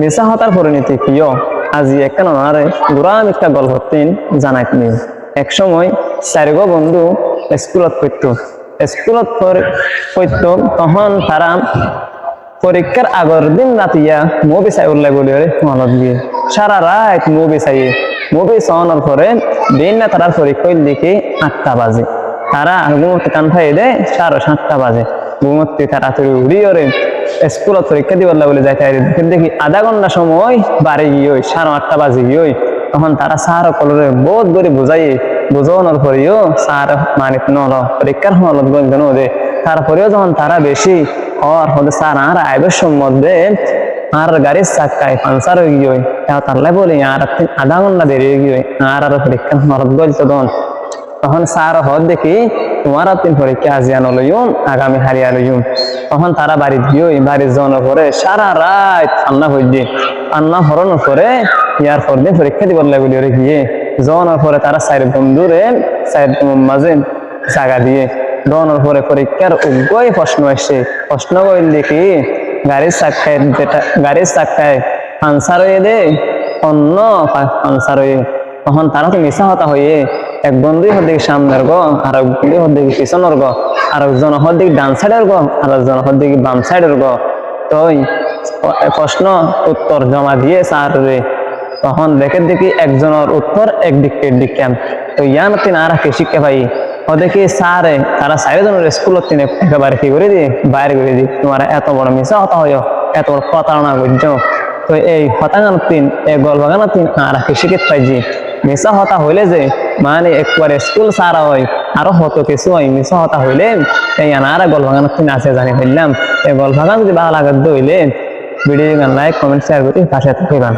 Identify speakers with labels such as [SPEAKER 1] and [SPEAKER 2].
[SPEAKER 1] মিশা হতার পরিণতি কিয়? আজি একখান আরে গুরাম একটা গল্প তিন জানাই তুমি। এক সময় চারিগ বন্ধু স্কুলত পড়তো স্কুলত পড়তো তখন তারা পরীক্ষার আগের দিন রাতিয়া মুভি চাই উল্লাই বলি রে মনত গিয়ে সারা রাত মুভি চাইয়ে মুভি চাওয়ানোর পরে দিন না তারার পরীক্ষা দেখি আটটা বাজে। তারা ঘুমোতে কান খাই দে সাড়ে সাতটা বাজে। ঘুমোতে তাড়াতাড়ি উড়িয়ে রে স্কুলত পরীক্ষা দিবার বলে যাই তাই দেখি আধা ঘণ্টা সময় বাড়ি গিয়ে সাড়ে আটটা বাজে গিয়ে তখন তারা সার কলরে বহুত করে পরেও সার মানে পরীক্ষার গঞ্জন দে তারপরেও যখন তারা বেশি হওয়ার হতে স্যার আর আইবের মধ্যে আর গাড়ির চাক্কায় পাঞ্চার হয়ে গিয়ে তারলাই বলি আর আধা ঘণ্টা দেরি হয়ে গিয়ে আর আর পরীক্ষা হলত গলছে তখন স্যার হদ দেখি তোমার আর তিন পরীক্ষা আজিয়ানো লইম আগামী হারিয়া লইম তখন তারা বাড়ি গিয়ে বাড়ির যাওয়ানোর পরে সারা রাত হয়ে দিয়ে ঠান্ডা হরানোর পরে ইয়ার পর দিন পরীক্ষা দিবার লাগে বলি ওরে গিয়ে। যাওয়ানোর পরে তারা চার বন্ধুরে, চার মাঝে জায়গা দিয়ে দেওয়ানোর পরে পরীক্ষার উগ্রই প্রশ্ন আসছে প্রশ্ন কইল দেখি গাড়ির চাক্কায় গাড়ির চাক্কায় পাঞ্চার হয়ে দে, অন্য পাঞ্চার হয়ে তখন তারা তো মিশা হতা হয়ে এক বন্ধুই হর দিকে সামনের গো, আর এক বন্ধুই হর দিকে পিছনের গো, আর একজন হর দিকে ডান সাইডের গো, আর একজন হর দিকে বাম সাইডের গো। তো প্রশ্ন উত্তর জমা দিয়ে স্যার রে। তখন দেখে দেখি একজনের উত্তর একদিকে দিকে তো ইয়ান তিন আর কে শিক্ষা পাই? ও দেখি স্যারে তারা চারিজনের স্কুলত তিনে একেবারে কি করে দি বাইরে করে দি তোমার এত বড় মিশা হতা হয়, এত বড় প্রতারণা করছ তো এই হতাগান তিন, এই গল্পগানা তিন, আর কে শিখিত পাইছি মিশা হতা হইলে যে মানে একবারে স্কুল সারা হয়, আরও হতো কিছু হয় মিশা হতা হইলে এই আনার গল্পগান তিন আছে জানি ফেললাম এই গল্পগান যদি ভালো লাগে হইলে ভিডিও গান লাইক কমেন্ট শেয়ার করতে পাশে থাকবেন।